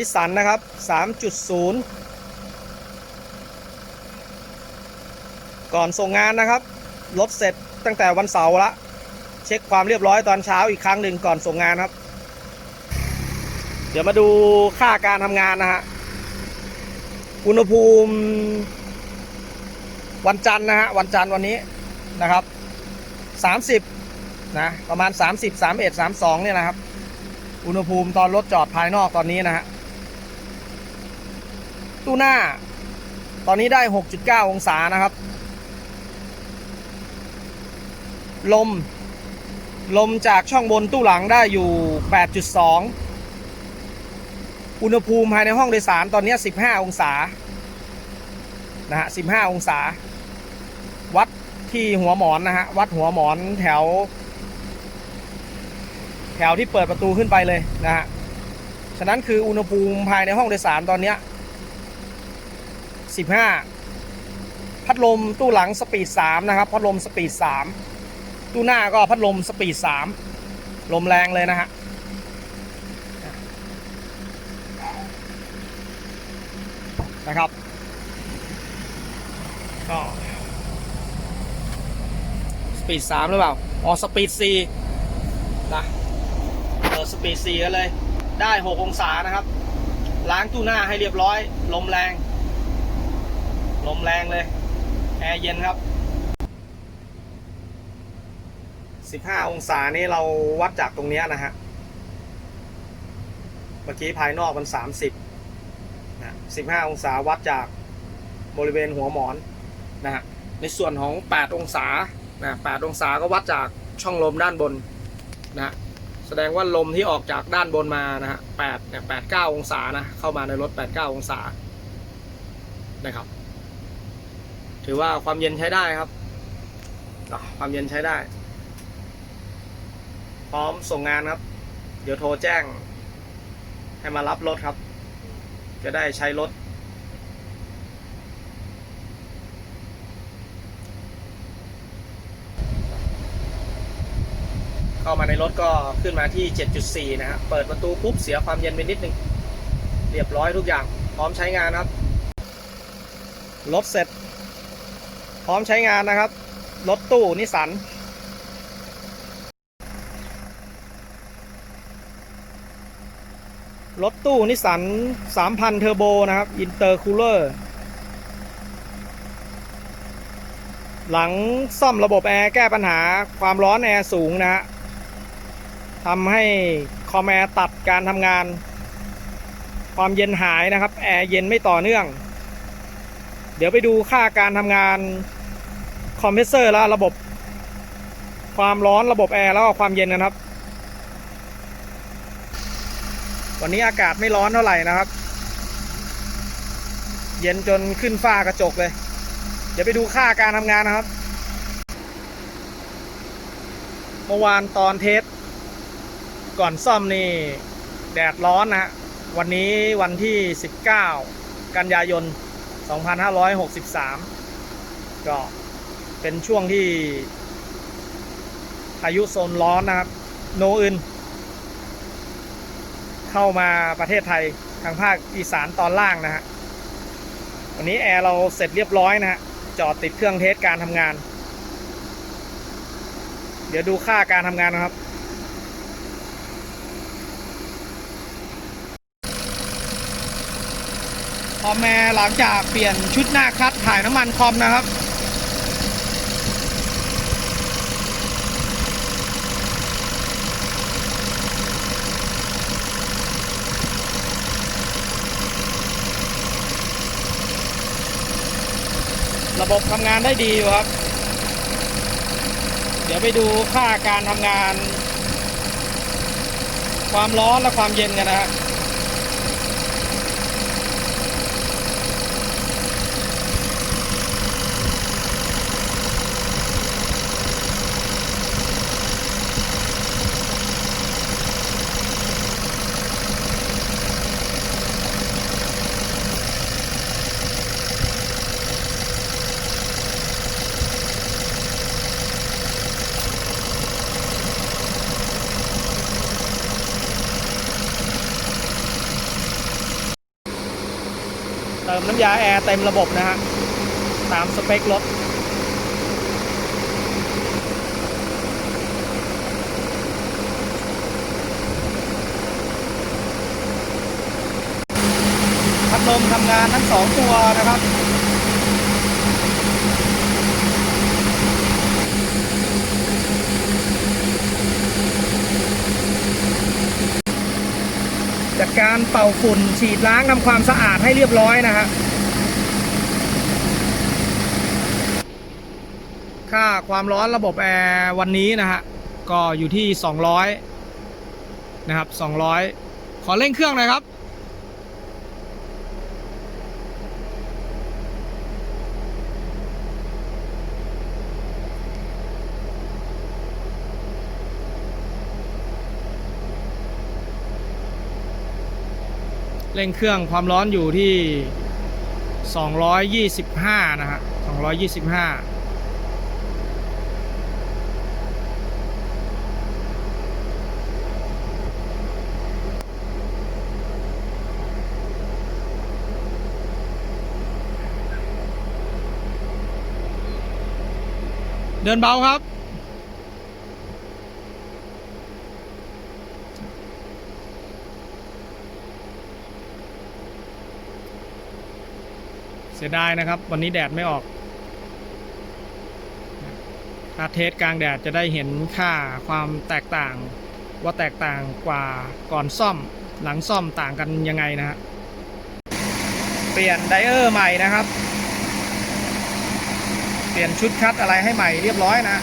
นิสสันนะครับ 3.0 ก่อนส่งงานนะครับรถเสร็จตั้งแต่วันเสาร์ละ เช็คความเรียบร้อยตอนเช้าอีกครั้งหนึ่งก่อนส่งงานครับ เดี๋ยวมาดูค่าการทำงานนะฮะอุณหภูมิ วันจันทร์นะฮะวันจันทร์วันนี้นะครับ 30นะประมาณ 30 31 32เนี่ยนะครับ อุณหภูมิตอนรถจอดภายนอกตอนนี้นะฮะ ตู้หน้า ตอนนี้ได้ 6.9 องศานะครับ ลม ลมจากช่องบนตู้หลังได้อยู่ 8.2 อุณหภูมิภายในห้องโดยสารตอนนี้ 15 องศา นะฮะ 15 องศา วัดที่หัวหมอนนะฮะ วัดหัวหมอนแถว แถวที่เปิดประตูขึ้นไปเลยนะฮะ ฉะนั้นคืออุณหภูมิภายในห้องโดยสารตอนนี้ 15 พัดลมตู้หลังสปีด3นะครับ พัดลมสปีด3ตู้หน้าก็พัดลมสปีด3ลมแรงเลยนะฮะนะครับก็สปีดสามหรือเปล่าอ๋อสปีดสี่นะเออสปีดสี่กันเลยได้หกองศานะครับ ล้างตู้หน้าให้เรียบร้อย ลมแรง ลมแรงเลย แอร์เย็นครับ 15 องศานี่เราวัดจากตรงเนี้ยนะฮะ เมื่อกี้ภายนอกมัน 30นะ15 องศาวัดจากบริเวณหัวหมอนนะฮะ ในส่วนของ 8 องศานะ8องศาก็วัดจากช่องลมด้านบนนะฮะแสดงว่าลมที่ออกจากด้านบนมานะฮะ8เนี่ย8 9องศานะ เข้ามาในรถ8 9องศานะครับ ถือว่าความเย็นใช้ได้ครับ ความเย็นใช้ได้ พร้อมส่งงานครับ เดี๋ยวโทรแจ้ง ให้มารับรถครับ จะได้ใช้รถ เข้ามาในรถก็ขึ้นมาที่ 7.4 นะฮะเปิดประตูปุ๊บเสียความเย็นไปนิดนึง เรียบร้อยทุกอย่าง พร้อมใช้งานครับ รถเสร็จ พร้อมใช้งานนะครับ รถตู้นิสสันรถตู้นิสสัน3,000 เทอร์โบนะครับ อินเตอร์คูลเลอร์ หลังซ่อมระบบแอร์แก้ปัญหาความร้อนแอร์สูงนะฮะทำให้คอมแอร์ตัดการทำงาน ความเย็นหายนะครับ แอร์เย็นไม่ต่อเนื่อง เดี๋ยวไปดูค่าการทำงานคอมเพรสเซอร์และระบบ ความร้อนระบบแอร์แล้วก็ความเย็นนะครับ วันนี้อากาศไม่ร้อนเท่าไหร่นะครับ เย็นจนขึ้นฝ้ากระจกเลย เดี๋ยวไปดูค่าการทำงานนะครับ เมื่อวานตอนเทสก่อนซ่อมนี่แดดร้อนนะฮะวันนี้วันที่ 19 กันยายน 2563 ก็เป็นช่วงที่พายุโซนร้อนนะครับ โนอึน เข้ามาประเทศไทยทางภาคอีสานตอนล่างนะฮะ วันนี้แอร์เราเสร็จเรียบร้อยนะฮะ จอดติดเครื่องเทสการทำงาน เดี๋ยวดูค่าการทำงานนะครับ คอมแมร์หลังจากเปลี่ยนชุดหน้าคัดถ่ายน้ำมันคอมนะครับ ระบบทำงานได้ดีครับ เดี๋ยวไปดูค่าการทำงาน ความร้อนและความเย็นกันนะฮะค ยาแอร์เต็มระบบนะฮะ ตามสเปครถพัดลมทำงานทั้งสองตัวนะครับจัดการเป่าฝุ่นฉีดล้างทำความสะอาดให้เรียบร้อยนะฮะ ค่าความร้อนระบบแอร์วันนี้นะฮะก็อยู่ที่ 200 นะครับ 200 ขอเร่งเครื่องหน่อยครับ เร่งเครื่องความร้อนอยู่ที่ 225 นะฮะ 225 เดินเบาครับ เสียดายนะครับ วันนี้แดดไม่ออกถ้าเทสกลางแดดจะได้เห็นค่าความแตกต่าง ว่าแตกต่างกว่าก่อนซ่อมหลังซ่อมต่างกันยังไงนะฮะเปลี่ยนไดเออร์ใหม่นะครับ ลี่ยนชุดคัดอะไรให้ใหม่เรียบร้อยนะ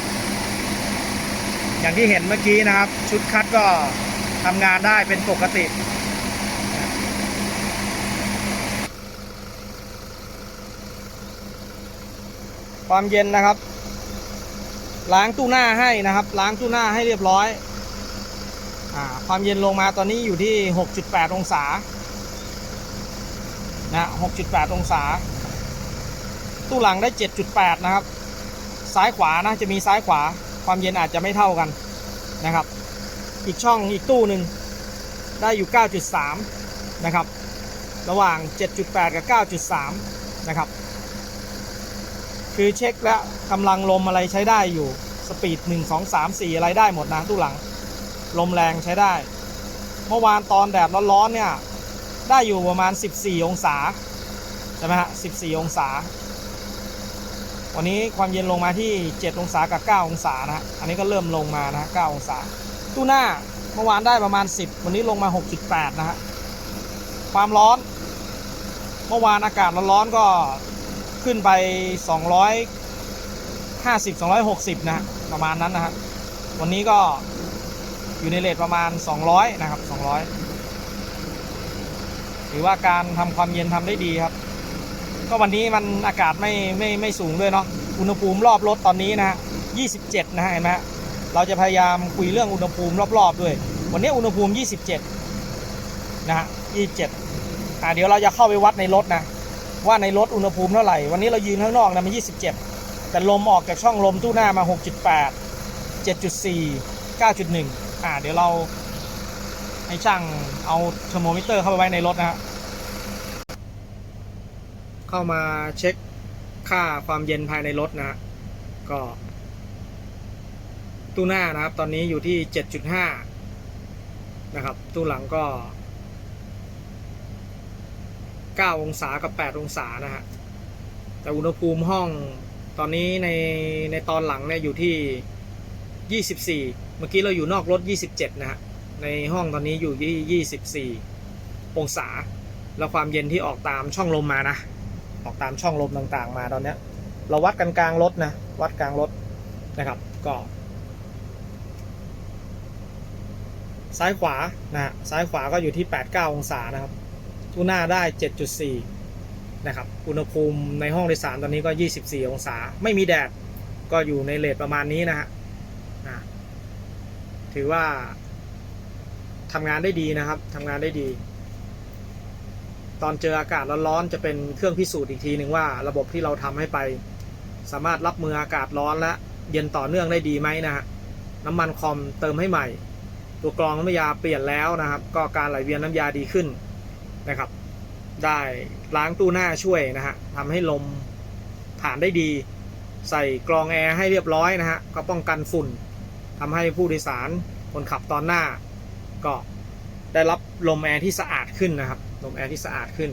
อย่างที่เห็นเมื่อกี้นะครับ ชุดคัดก็ทำงานได้เป็นปกติความเย็นนะครับ ล้างตู้หน้าให้นะครับ ล้างตู้หน้าให้เรียบร้อยอความเย็นลงมาตอนนี้อยู่ที่ 6.8 องศา นะ 6.8 องศา ตู้หลังได้ 7.8 นะครับ ซ้ายขวานะจะมีซ้ายขวา ความเย็นอาจจะไม่เท่ากันนะครับ อีกช่องอีกตู้หนึ่งได้อยู่ 9.3 นะครับ ระหว่าง 7.8 กับ 9.3 นะครับ คือเช็คแล้วกำลังลมอะไรใช้ได้อยู่ สปีด 1 2 3 4 อะไรได้หมดนะตู้หลัง ลมแรงใช้ได้ เมื่อวานตอนแดดร้อนๆเนี่ย ได้อยู่ประมาณ 14 องศา ใช่ไหมฮะ 14 องศา วันนี้ความเย็นลงมาที่ 7 องศากับ 9 องศานะฮะอันนี้ก็เริ่มลงมานะฮะ9องศา ตู้หน้าเมื่อวานได้ประมาณ 10 วันนี้ลงมา 6.8 นะฮะความร้อน เมื่อวานอากาศร้อนๆก็ขึ้นไป 250 260 นะฮะประมาณนั้นนะฮะวันนี้ก็อยู่ในเลทประมาณ 200 นะครับ 200 ถือว่าการทำความเย็นทำได้ดีครับ ก็วันนี้มันอากาศไม่ไม่ไม่สูงด้วยเนาะอุณหภูมิรอบรถตอนนี้นะฮะ27 นะฮะเห็นไหมฮะเราจะพยายามคุยเรื่องอุณหภูมิรอบๆด้วย วันนี้อุณหภูมิ 27 นะฮะ27อ่าเดี๋ยวเราจะเข้าไปวัดในรถนะ ว่าในรถอุณหภูมิเท่าไหร่ วันนี้เรายืนข้างนอกนะมัน 27 แต่ลมออกจากช่องลมตู้หน้ามา 6.8 7.4 9.1อ่าเดี๋ยวเราให้ช่างเอาเทอร์โมมิเตอร์เข้าไปไว้ในรถนะฮะ เข้ามาเช็คค่าความเย็นภายในรถนะฮะก็ ตู้หน้านะครับ ตอนนี้อยู่ที่7.5นะครับ ตู้หลังก็9องศากับ8องศานะฮะแต่อุณหภูมิห้องตอนนี้ในในตอนหลังเนี่ยอยู่ที่24เมื่อกี้เราอยู่นอกรถ27นะฮะในห้องตอนนี้อยู่ที่24องศา แล้วความเย็นที่ออกตามช่องลมมานะ ออกตามช่องลมต่างๆ มาตอนเนี้ย เราวัดกันกลางรถนะ วัดกลางรถนะครับ ก็ ซ้ายขวานะฮะซ้ายขวาก็อยู่ที่ 8-9 องศานะครับทูหน้าได้ 7.4 นะครับ อุณหภูมิในห้องโดยสารตอนนี้ก็ 24 องศา ไม่มีแดด ก็อยู่ในเลทประมาณนี้นะฮะถือว่าทำงานได้ดีนะครับทำงานได้ดี ตอนเจออากาศร้อนๆจะเป็นเครื่องพิสูจน์อีกทีหนึ่งว่าระบบที่เราทำให้ไป สามารถรับมืออากาศร้อนและเย็นต่อเนื่องได้ดีไหมนะฮะน้ำมันคอมเติมให้ใหม่ ตัวกรองน้ำยาเปลี่ยนแล้วนะครับ ก็การไหลเวียนน้ำยาดีขึ้นนะครับ ได้ล้างตู้หน้าช่วยนะฮะทำให้ลมผ่านได้ดี ใส่กรองแอร์ให้เรียบร้อยนะฮะก็ป้องกันฝุ่นทำให้ผู้โดยสารคนขับตอนหน้า ก็ได้รับลมแอร์ที่สะอาดขึ้นนะครับ ลมแอร์ที่สะอาดขึ้น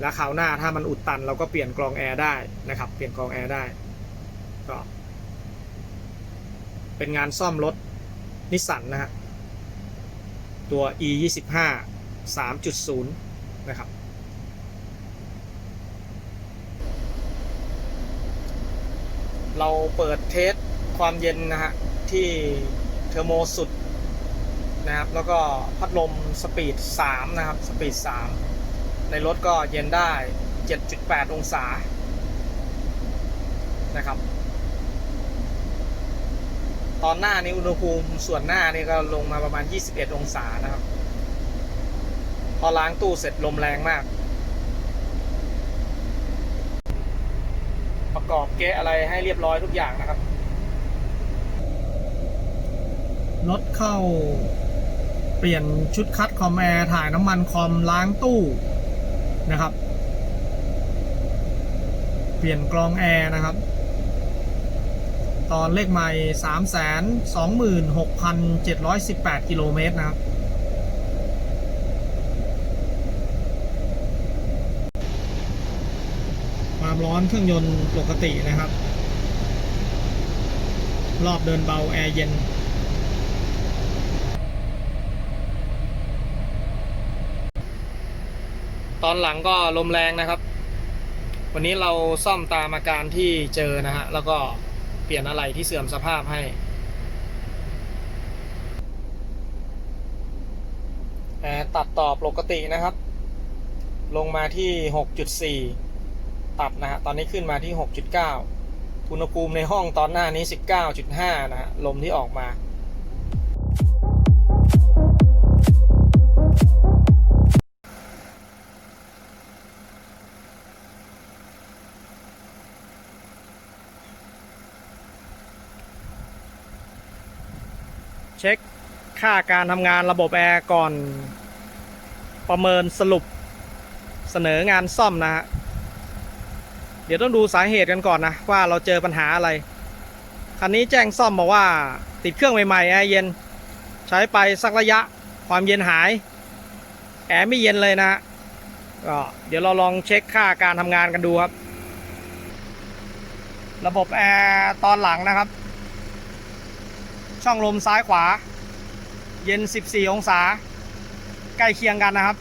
และคราวหน้าถ้ามันอุดตันเราก็เปลี่ยนกรองแอร์ได้นะครับ เปลี่ยนกรองแอร์ได้ก็เป็นงานซ่อมรถนิสสันนะฮะตัว e 2 5 3.0 นะครับ เราเปิดเทสความเย็นนะฮะที่เทอร์โมสุด นะครับ แล้วก็พัดลมสปีด 3 นะครับ สปีด 3 ในรถก็เย็นได้ 7.8 องศา นะครับ ตอนหน้านี้อุณหภูมิส่วนหน้านี่ก็ลงมาประมาณ 21 องศานะครับ พอล้างตู้เสร็จลมแรงมาก ประกอบเกะอะไรให้เรียบร้อยทุกอย่างนะครับรถเข้า เปลี่ยนชุดคัดคอมแอร์ถ่ายน้ำมันคอมล้างตู้นะครับ เปลี่ยนกรองแอร์นะครับ ตอนเลขใหม่สามแสนสองหมื่นหกพันเจ็ดร้อยสิบแปดกิโลเมตรนะครับความร้อนเครื่องยนต์ปกตินะครับ รอบเดินเบาแอร์เย็น ตอนหลังก็ลมแรงนะครับ วันนี้เราซ่อมตามอาการที่เจอนะฮะ แล้วก็เปลี่ยนอะไรที่เสื่อมสภาพให้ตัดต่อปกตินะครับ ลงมาที่ 6.4 ตัดนะฮะ ตอนนี้ขึ้นมาที่ 6.9 อุณหภูมิในห้องตอนหน้านี้ 19.5 นะฮะ ลมที่ออกมา เช็คค่าการทำงานระบบแอร์ก่อน ประเมินสรุปเสนองานซ่อมนะฮะเดี๋ยวต้องดูสาเหตุกันก่อนนะว่าเราเจอปัญหาอะไร คันนี้แจ้งซ่อมบอกว่า ติดเครื่องใหม่ๆแอร์เย็น ใช้ไปสักระยะความเย็นหาย แอร์ไม่เย็นเลยนะฮะก็เดี๋ยวเราลองเช็คค่าการทำงานกันดูครับ ระบบแอร์ตอนหลังนะครับ ช่องลมซ้ายขวา เย็น 14 องศา ใกล้เคียงกันนะครับ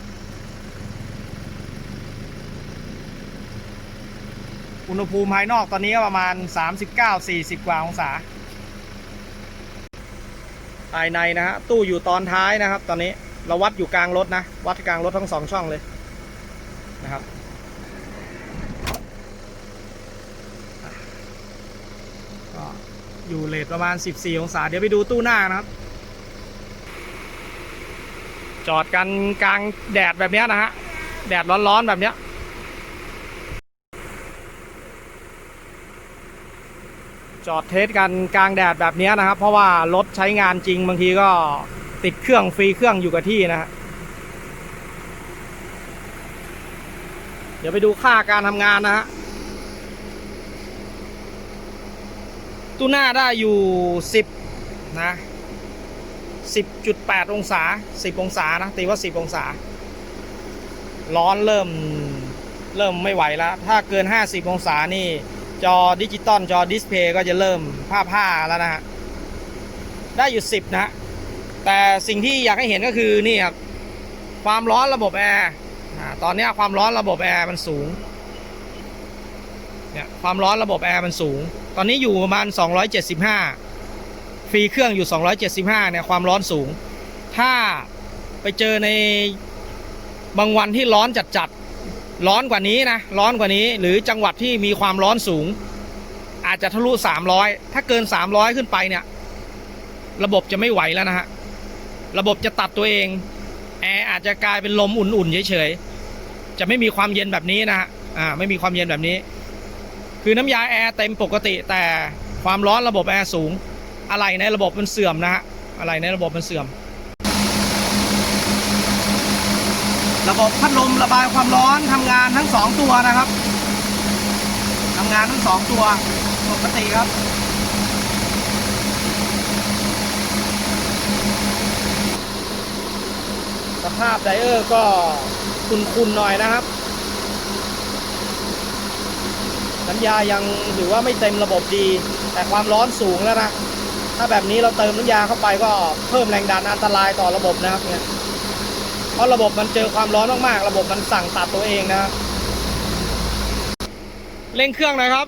อุณหภูมิภายนอกตอนนี้ก็ประมาณ 39-40 กว่าองศา ภายในนะฮะตู้อยู่ตอนท้ายนะครับ ตอนนี้เราวัดอยู่กลางรถนะ วัดกลางรถทั้งสองช่องเลยนะครับ ก็ อยู่เลทประมาณ 14 องศา เดี๋ยวไปดูตู้หน้านะครับ จอดกันกลางแดดแบบนี้นะฮะ แดดร้อนๆแบบนี้จอดเทสกันกลางแดดแบบนี้นะครับ เพราะว่ารถใช้งานจริงบางทีก็ติดเครื่องฟรีเครื่องอยู่กับที่นะฮะเดี๋ยวไปดูค่าการทำงานนะฮะ ตู้หน้าได้อยู่ 10 นะ 10.8 องศา 10 องศานะ ตีว่า 10 องศา ร้อนเริ่ม เริ่มไม่ไหวแล้ว ถ้าเกิน 50 องศานี่ จอดิจิตอลจอดิสเพย์ก็จะเริ่มผ้าผ้าแล้วนะฮะ ได้อยู่ 10 นะแต่สิ่งที่อยากให้เห็นก็คือนี่ครับความร้อนระบบแอร์ตอนนี้ความร้อนระบบแอร์มันสูงเนี่ยความร้อนระบบแอร์มันสูง ตอนนี้อยู่ประมาณ 275 ฟรีเครื่องอยู่ 275 เนี่ยความร้อนสูง ถ้าไปเจอในบางวันที่ร้อนจัดๆ ร้อนกว่านี้นะ ร้อนกว่านี้ หรือจังหวัดที่มีความร้อนสูง อาจจะทะลุ 300 ถ้าเกิน 300 ขึ้นไปเนี่ย ระบบจะไม่ไหวแล้วนะฮะ ระบบจะตัดตัวเอง แอร์อาจจะกลายเป็นลมอุ่นๆเฉยๆ จะไม่มีความเย็นแบบนี้นะฮะ อ่า ไม่มีความเย็นแบบนี้ คือน้ำยาแอร์เต็มปกติแต่ความร้อนระบบแอร์สูง อะไรในระบบมันเสื่อมนะฮะอะไรในระบบมันเสื่อม ระบบพัดลมระบายความร้อนทำงานทั้งสองตัวนะครับทำงานทั้งสองตัวปกติครับสภาพไดเออร์ก็คุณๆหน่อยนะครับ น้ำยายังถือว่าไม่เต็มระบบดี แต่ความร้อนสูงแล้วนะ ถ้าแบบนี้เราเติมน้ำยาเข้าไปก็เพิ่มแรงดันอันตรายต่อระบบนะครับเนี่ยเพราะระบบมันเจอความร้อนมากๆ ระบบมันสั่งตัดตัวเองนะครับเร่งเครื่องหน่อยครับ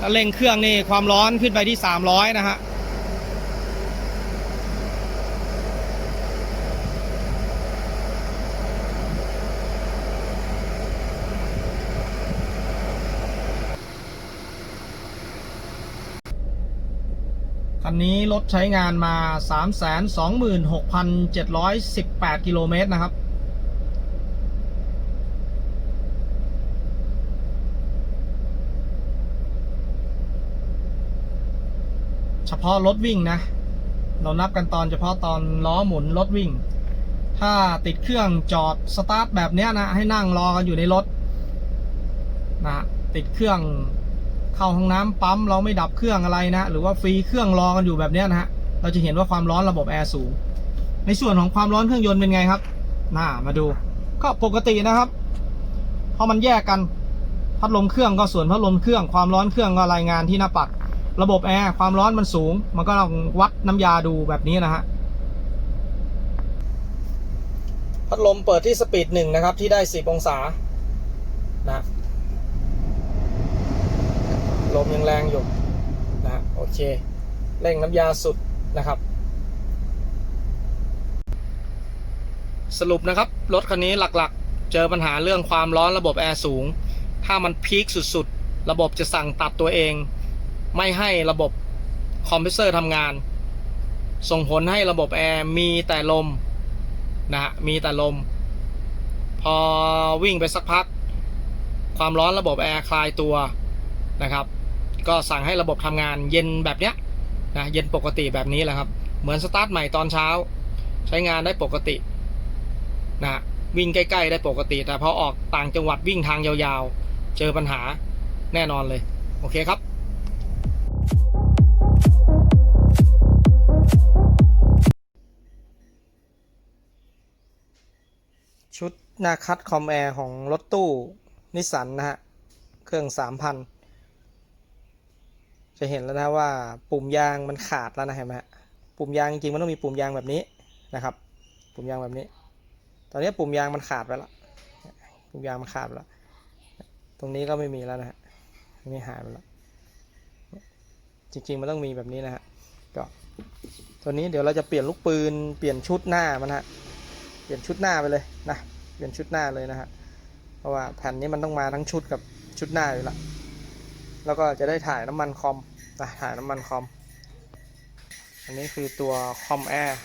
ถ้าเร่งเครื่องนี่ความร้อนขึ้นไปที่ 300 นะฮะ นี้รถใช้งานมา 326,718 กิโลเมตรนะครับ เฉพาะรถวิ่งนะ เรานับกันตอนเฉพาะตอนล้อหมุนรถวิ่ง ถ้าติดเครื่องจอดสตาร์ทแบบนี้นะ ให้นั่งรอกันอยู่ในรถนะติดเครื่อง เข้าห้องน้ำปั๊มเราไม่ดับเครื่องอะไรนะหรือว่าฟรีเครื่องรอกันอยู่แบบนี้นะฮะเราจะเห็นว่าความร้อนระบบแอร์สูงในส่วนของความร้อนเครื่องยนต์เป็นไงครับน่ามาดู ก็ปกตินะครับเพราะมันแยกกันพัดลมเครื่องก็ส่วนพัดลมเครื่องความร้อนเครื่องก็รายงานที่หน้าปัด ระบบแอร์ความร้อนมันสูง มันก็ลองวัดน้ำยาดูแบบนี้นะฮะพัดลมเปิดที่สปีดหนึ่งนะครับที่ได้ 10 องศานะ ลมยังแรงอยู่นะฮะโอเคเร่งน้ำยาสุดนะครับ สรุปนะครับ รถคันนี้หลักๆ เจอปัญหาเรื่องความร้อนระบบแอร์สูง ถ้ามันพีคสุดๆ ระบบจะสั่งตัดตัวเอง ไม่ให้ระบบคอมเพรสเซอร์ทำงาน ส่งผลให้ระบบแอร์มีแต่ลมนะฮะมีแต่ลม พอวิ่งไปสักพัก ความร้อนระบบแอร์คลายตัวนะครับ ก็สั่งให้ระบบทำงานเย็นแบบเนี้ยนะเย็นปกติแบบนี้แหละครับ เหมือนสตาร์ทใหม่ตอนเช้า ใช้งานได้ปกตินะวิ่งใกล้ ๆ ได้ปกติ แต่พอออกต่างจังหวัดวิ่งทางยาวๆ เจอปัญหาแน่นอนเลย โอเคครับชุดหน้าคัดคอมแอร์ของรถตู้นิสสันนะฮะ เครื่องสามพัน จะเห็นแล้วนะว่าปุ่มยางมันขาดแล้วนะเห็นไหมฮะปุ่มยางจริงๆมันต้องมีปุ่มยางแบบนี้นะครับ ปุ่มยางแบบนี้ ตอนนี้ปุ่มยางมันขาดไปแล้วปุ่มยางมันขาดแล้วตรงนี้ก็ไม่มีแล้วนะฮะนี้หายไปแล้วจริงๆมันต้องมีแบบนี้นะฮะก็ตัวนี้เดี๋ยวเราจะเปลี่ยนลูกปืนเปลี่ยนชุดหน้ามันฮะเปลี่ยนชุดหน้าไปเลยนะเปลี่ยนชุดหน้าเลยนะฮะเพราะว่าแผ่นนี้มันต้องมาทั้งชุดกับชุดหน้าอยู่ละ แล้วก็จะได้ถ่ายน้ำมันคอมถ่ายน้ำมันคอม อันนี้คือตัวคอมแอร์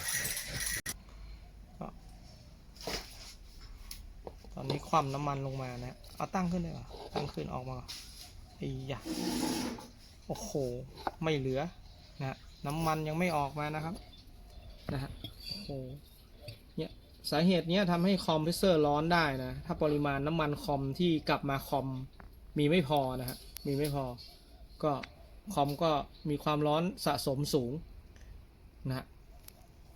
ตอนนี้คว่ำน้ำมันลงมานะเอาตั้งขึ้นได้เหรอตั้งขึ้นออกมาอนไอ้ยะโอ้โห ไม่เหลือนะน้ำมันยังไม่ออกมานะครับ นะฮะโอ้โหเนี่ยสาเหตุเนี้ยทำให้คอมเพรสเซอร์ร้อนได้นะ ถ้าปริมาณน้ำมันคอมที่กลับมาคอมมีไม่พอนะฮะ มีไม่พอ ก็คอมก็มีความร้อนสะสมสูงนะ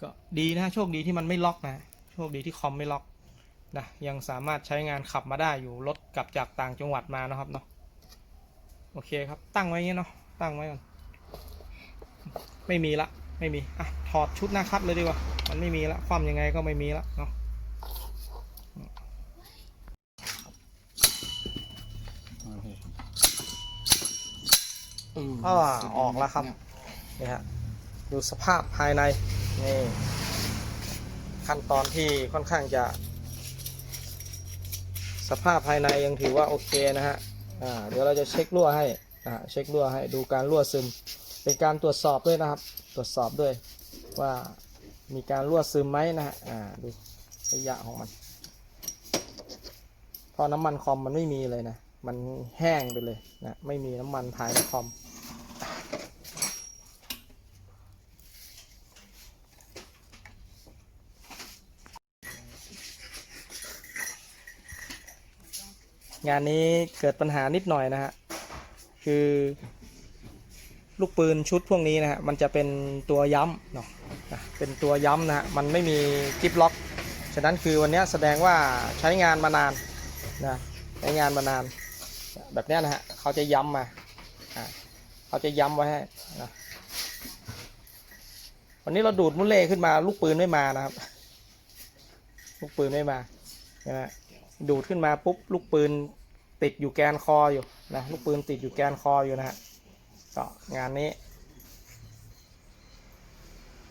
ก็ดีนะโชคดีที่มันไม่ล็อกนะโชคดีที่คอมไม่ล็อกนะยังสามารถใช้งานขับมาได้อยู่รถกลับจากต่างจังหวัดมานะครับเนาะโอเคครับตั้งไว้เงี้ยเนาะตั้งไว้ก่อนไม่มีละไม่มีอะถอดชุดหน้าคัดเลยดีกว่ามันไม่มีละความยังไงก็ไม่มีละเนาะ อ่าออกแล้วครับนี่ฮะดูสภาพภายในนี่ขั้นตอนที่ค่อนข้างจะ สภาพภายในยังถือว่าโอเคนะฮะอ่าเดี๋ยวเราจะเช็ครั่วให้อ่าเช็ครั่วให้ดูการรั่วซึม เป็นการตรวจสอบด้วยนะครับ ตรวจสอบด้วยว่ามีการรั่วซึมไหมนะฮะอ่าดูระยะของมันพอน้ำมันคอมมันไม่มีเลยนะ มันแห้งไปเลยนะ ไม่มีน้ำมันภายในคอม งานนี้เกิดปัญหานิดหน่อยนะฮะ คือลูกปืนชุดพวกนี้นะฮะ มันจะเป็นตัวย้ำเนาะเป็นตัวย้ำนะฮะ มันไม่มีกิฟล็อก ฉะนั้นคือวันนี้แสดงว่าใช้งานมานานนะใช้งานมานาน แบบนี้นะฮะ เขาจะย้ำมาอ่าเขาจะย้ำไว้ให้นะวันนี้เราดูดมุ้นเล่ขึ้นมาลูกปืนไม่มานะครับ ลูกปืนไม่มานะฮะ ดูดขึ้นมาปุ๊บลูกปืนติดอยู่แกนคออยู่นะลูกปืนติดอยู่แกนคออยู่นะฮะก็งานนี้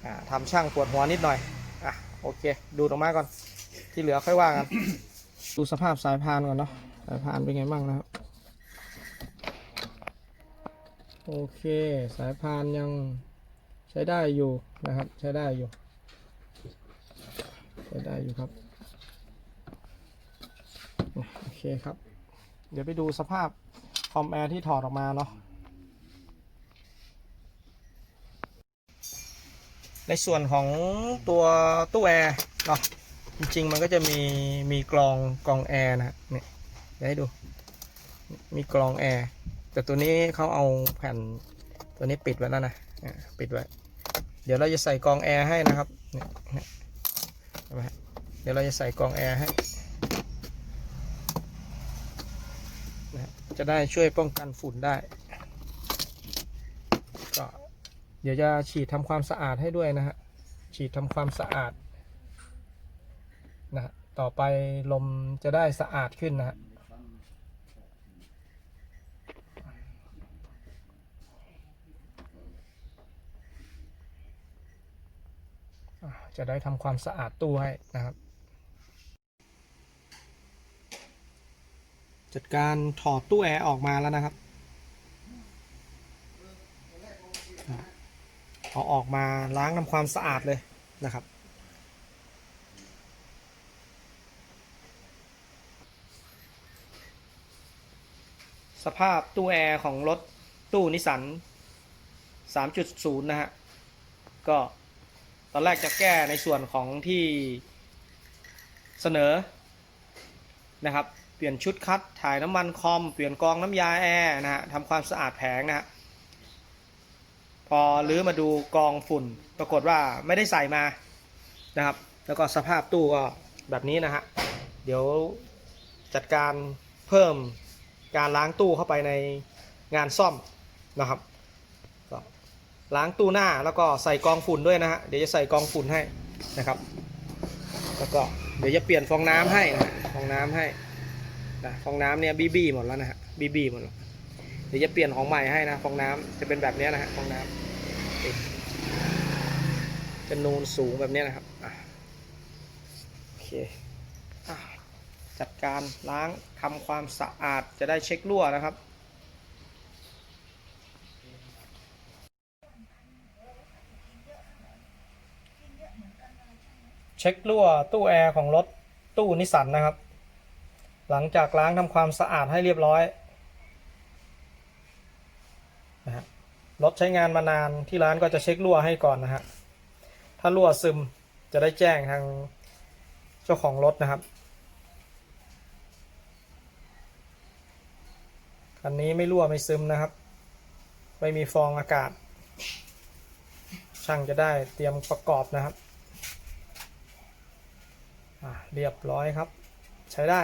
อ่าทำช่างปวดหัวนิดหน่อยอะโอเค ดูดออกมาก่อน ที่เหลือค่อยว่ากันดูสภาพสายพานก่อนเนาะสายพานเป็นไงบ้างนะครับโอเค สายพานยังใช้ได้อยู่นะครับ ใช้ได้อยู่ ใช้ได้อยู่ครับ โอเคครับ เดี๋ยวไปดูสภาพคอมแอร์ที่ถอดออกมาเนาะในส่วนของตัวตู้แอร์เนาะจริงๆ มันก็จะมีมีกรองกรองแอร์นะเนี่ยเดี๋ยวให้ดูมีกรองแอร์แต่ตัวนี้เขาเอาแผ่นตัวนี้ปิดไว้แล้วนะปิดไว้ เดี๋ยวเราจะใส่กรองแอร์ให้นะครับเนี่ยเดี๋ยวเราจะใส่กรองแอร์ให้นะฮะ จะได้ช่วยป้องกันฝุ่นได้ก็เดี๋ยวจะฉีดทำความสะอาดให้ด้วยนะฮะฉีดทำความสะอาดนะฮะต่อไปลมจะได้สะอาดขึ้นนะฮะอะจะได้ทำความสะอาดตู้ให้นะครับ จัดการถอดตู้แอร์ออกมาแล้วนะครับ เอาออกมาล้างทำความสะอาดเลยนะครับ สภาพตู้แอร์ของรถตู้นิสสัน3.0 นะฮะ ก็ตอนแรกจะแก้ในส่วนของที่เสนอนะครับ เปลี่ยนชุดคัดถ่ายน้ำมันคอม เปลี่ยนกองน้ำยาแอร์นะฮะทำความสะอาดแผงนะฮะพอรื้อมาดูกองฝุ่น ปรากฏว่าไม่ได้ใส่มานะครับ แล้วก็สภาพตู้ก็แบบนี้นะฮะเดี๋ยวจัดการเพิ่มการล้างตู้เข้าไปในงานซ่อมนะครับก็ล้างตู้หน้าแล้วก็ใส่กองฝุ่นด้วยนะฮะเดี๋ยวจะใส่กองฝุ่นให้นะครับ แล้วก็เดี๋ยวจะเปลี่ยนฟองน้ำให้นะฟองน้ำให้ นะฟองน้ำเนี่ยบีบีหมดแล้วนะฮะบีบีหมดแล้วเดี๋ยวจะเปลี่ยนของใหม่ให้นะฟองน้ำจะเป็นแบบนี้นะฮะฟองน้ำจะนูนสูงแบบนี้นะครับอโอเคอจัดการล้างทำความสะอาดจะได้เช็ครั่วนะครับเช็ครั่วตู้แอร์ของรถตู้นิสสันนะครับ หลังจากล้างทำความสะอาดให้เรียบร้อยนะฮะรถใช้งานมานานที่ร้านก็จะเช็ครั่วให้ก่อนนะฮะถ้ารั่วซึมจะได้แจ้งทางเจ้าของรถนะครับคันนี้ไม่รั่วไม่ซึมนะครับ ไม่มีฟองอากาศ ช่างจะได้เตรียมประกอบนะครับเรียบร้อยครับ ใช้ได้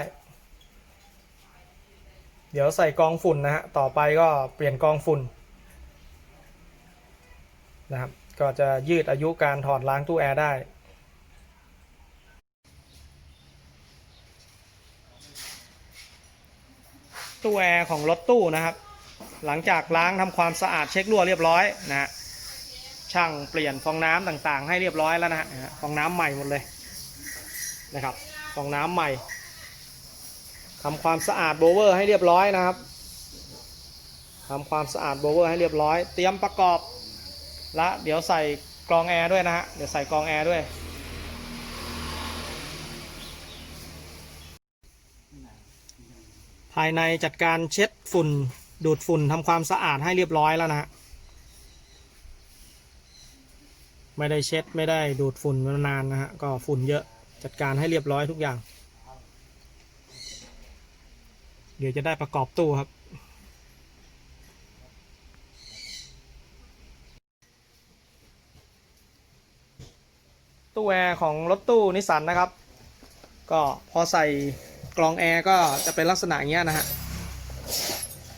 เดี๋ยวใส่กองฝุ่นนะฮะ ต่อไปก็เปลี่ยนกองฝุ่นนะครับ ก็จะยืดอายุการถอดล้างตู้แอร์ได้ ตู้แอร์ของรถตู้นะครับ หลังจากล้างทำความสะอาดเช็ครั่วเรียบร้อยนะฮะ ช่างเปลี่ยนฟองน้ำต่างๆ ให้เรียบร้อยแล้วนะฮะ ฟองน้ำใหม่หมดเลยนะครับ ฟองน้ำใหม่ ทำความสะอาดโบเวอร์ให้เรียบร้อยนะครับทำความสะอาดโบเวอร์ให้เรียบร้อย เตรียมประกอบและเดี๋ยวใส่กรองแอร์ด้วยนะฮะ เดี๋ยวใส่กรองแอร์ด้วยภายในจัดการเช็ดฝุ่นดูดฝุ่นทำความสะอาดให้เรียบร้อยแล้วนะฮะไม่ได้เช็ดไม่ได้ดูดฝุ่นมานานนะฮะก็ฝุ่นเยอะจัดการให้เรียบร้อยทุกอย่าง เดี๋ยวจะได้ประกอบตู้ครับ ตู้แอร์ของรถตู้นิสสันนะครับ ก็พอใส่กรองแอร์ก็จะเป็นลักษณะเงี้ยนะฮะ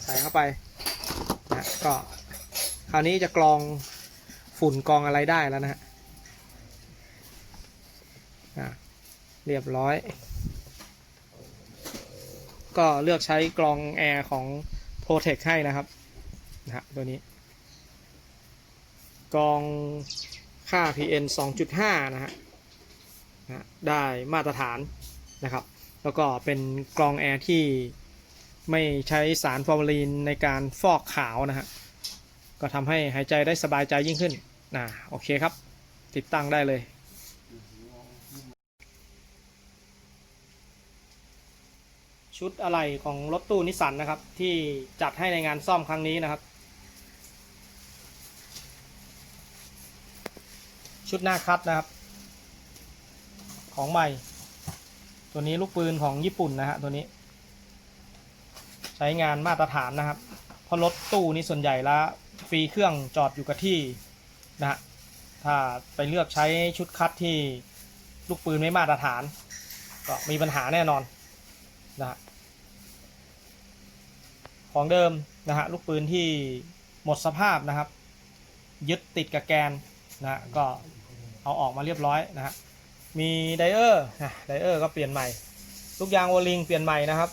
ใส่เข้าไปนะก็คราวนี้จะกรองฝุ่นกรองอะไรได้แล้วนะฮะอะเรียบร้อย ก็เลือกใช้กรองแอร์ของ Protec ให้นะครับนะฮะตัวนี้ กรองค่า PN 2.5 นะฮะนะได้มาตรฐานนะครับ แล้วก็เป็นกรองแอร์ที่ไม่ใช้สารฟอร์มาลีนในการฟอกขาวนะฮะ ก็ทำให้หายใจได้สบายใจยิ่งขึ้นนะโอเคครับ ติดตั้งได้เลย ชุดอะไหล่ของรถตู้นิสสันนะครับ ที่จัดให้ในงานซ่อมครั้งนี้นะครับ ชุดหน้าคัดนะครับ ของใหม่ ตัวนี้ลูกปืนของญี่ปุ่นนะฮะตัวนี้ ใช้งานมาตรฐานนะครับ เพราะรถตู้นี่ส่วนใหญ่แล้วฟรีเครื่องจอดอยู่กับที่นะฮะถ้าไปเลือกใช้ชุดคัดที่ลูกปืนไม่มาตรฐาน ก็มีปัญหาแน่นอนนะฮะ ของเดิมนะฮะลูกปืนที่หมดสภาพนะครับ ยึดติดกับแกนนะก็เอาออกมาเรียบร้อยนะฮะมีไดเออร์นะไดเออร์ก็เปลี่ยนใหม่ลูกยางโอลิงเปลี่ยนใหม่นะครับ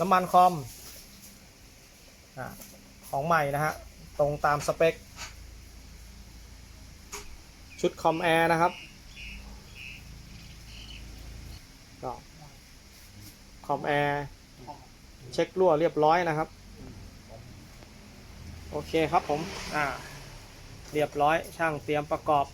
น้ำมันคอมอาของใหม่นะฮะตรงตามสเปค ชุดคอมแอร์นะครับก็คอมแอร์ เช็ครั่วเรียบร้อยนะครับ โอเคครับผม อ่า เรียบร้อยช่างเตรียมประกอบ